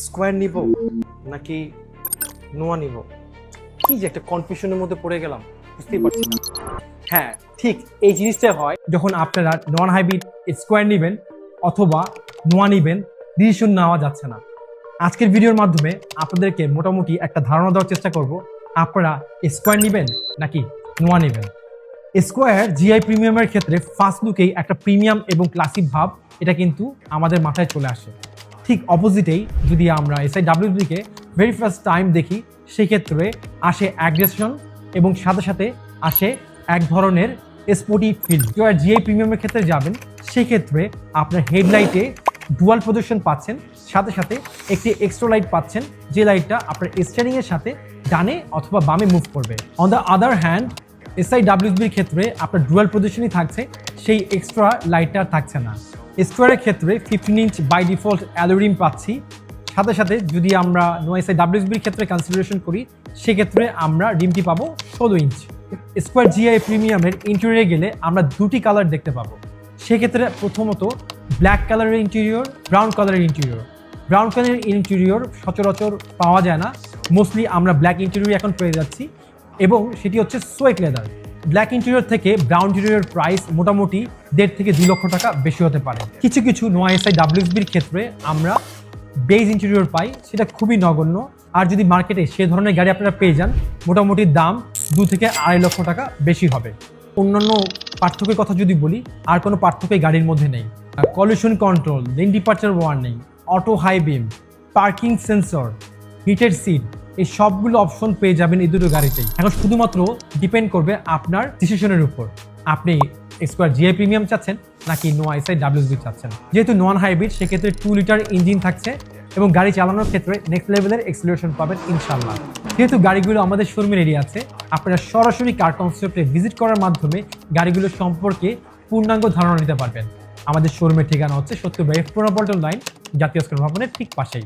Square নিব নাকি নোয়া নিব? কি যে একটা কনফিউশনের মধ্যে পড়ে গেলাম, বুঝতেই পারছি না। হ্যাঁ ঠিক এই জিনিসটা হয় যখন আপনারা নন হাইব্রিড স্কোয়ার নেবেন অথবা নোয়া নেবেন ডিসিশন নেওয়া যাচ্ছে না। আজকের ভিডিওর মাধ্যমে আপনাদেরকে মোটামুটি একটা ধারণা দেওয়ার চেষ্টা করব, আপনারা স্কোয়ার নেবেন নাকি নোয়া নেবেন? স্কোয়ার জিআই প্রিমিয়ামের ক্ষেত্রে ফার্স্ট লুকেই একটা প্রিমিয়াম এবং ক্লাসিক ভাব, এটা কিন্তু আমাদের মাথায় চলে আসে। ঠিক অপোজিটেই যদি আমরা এসআই ডাব্লিউবিকে ভেরি ফার্স্ট টাইম দেখি, সেক্ষেত্রে আসে অ্যাগ্রেশন এবং সাথে সাথে আসে এক ধরনের স্পোর্টি ফিল কেউ আর জিআই প্রিমিয়ামের ক্ষেত্রে যাবেন, সেক্ষেত্রে আপনার হেডলাইটে ডুয়াল প্রদর্শন পাচ্ছেন, সাথে সাথে একটি এক্সট্রা লাইট পাচ্ছেন, যে লাইটটা আপনার স্টিয়ারিং সাথে ডানে অথবা বামে মুভ করবে। On the other hand SI ডাব্লিউবির ক্ষেত্রে আপনার ডুয়াল প্রদর্শনই থাকছে, সেই এক্সট্রা লাইটটা থাকছে না। স্কোয়ারের ক্ষেত্রে fifteen inch by default alloy rim পাচ্ছি। সাথে সাথে যদি আমরা নোয়াইসআই ডাব্লিউবির ক্ষেত্রে কনসিডারেশন করি, সেক্ষেত্রে আমরা রিমটি পাবো ষোলো ইঞ্চ স্কোয়ার জিআই প্রিমিয়ামের ইন্টেরিয়রে গেলে আমরা দুটি কালার দেখতে পাবো। সেক্ষেত্রে প্রথমত ব্ল্যাক কালারের ইন্টেরিয়র ব্রাউন কালারের ইন্টেরিয়র ব্রাউন কালারের ইন্টেরিয়র সচরাচর পাওয়া যায় না। মোস্টলি আমরা ব্ল্যাক ইন্টেরিয়র এখন পেয়ে যাচ্ছি। এবং সেটি হচ্ছে সোয়েট লেদার ব্ল্যাক ইন্টেরিয়র থেকে ব্রাউন ইন্টেরিয়র প্রাইস মোটামুটি দেড় থেকে দুই লক্ষ টাকা বেশি হতে পারে। কিছু কিছু নোয়া এসআই ডাব্লিউসবির ক্ষেত্রে আমরা বেজ ইন্টেরিয়র পাই, সেটা খুবই নগণ্য। আর যদি মার্কেটে সে ধরনের গাড়ি আপনারা পেয়ে যান, মোটামুটি দাম দু থেকে আড়াই লক্ষ টাকা বেশি হবে। অন্যান্য পার্থক্যের কথা যদি বলি, আর কোনো পার্থক্য গাড়ির মধ্যে নেই। Collision control lane departure warning auto high beam parking sensor heated seat এই সবগুলো অপশন পেয়ে যাবেন এই দুটো গাড়িতেই। এখন শুধুমাত্র ডিপেন্ড করবে আপনার ডিসিশনের উপর। আপনি স্কোয়ার জিআই প্রিমিয়াম চাচ্ছেন নাকি নো আইসাই ডাব্লিউবি চাচ্ছেন? যেহেতু নন হাইব্রিড সেক্ষেত্রে টু লিটার ইঞ্জিন থাকছে এবং গাড়ি চালানোর ক্ষেত্রে নেক্সট লেভেলের এক্সিলারেশন পাবেন ইনশাল্লাহ যেহেতু গাড়িগুলো আমাদের শোরুমের এরিয়া আছে, আপনারা সরাসরি কার কনসেপ্টে ভিজিট করার মাধ্যমে গাড়িগুলো সম্পর্কে পূর্ণাঙ্গ ধারণা নিতে পারবেন। আমাদের শোরুমের ঠিকানা হচ্ছে সত্যি এফ পুরোপল্টন লাইন জাতীয় স্কুল ভবনের ঠিক পাশেই।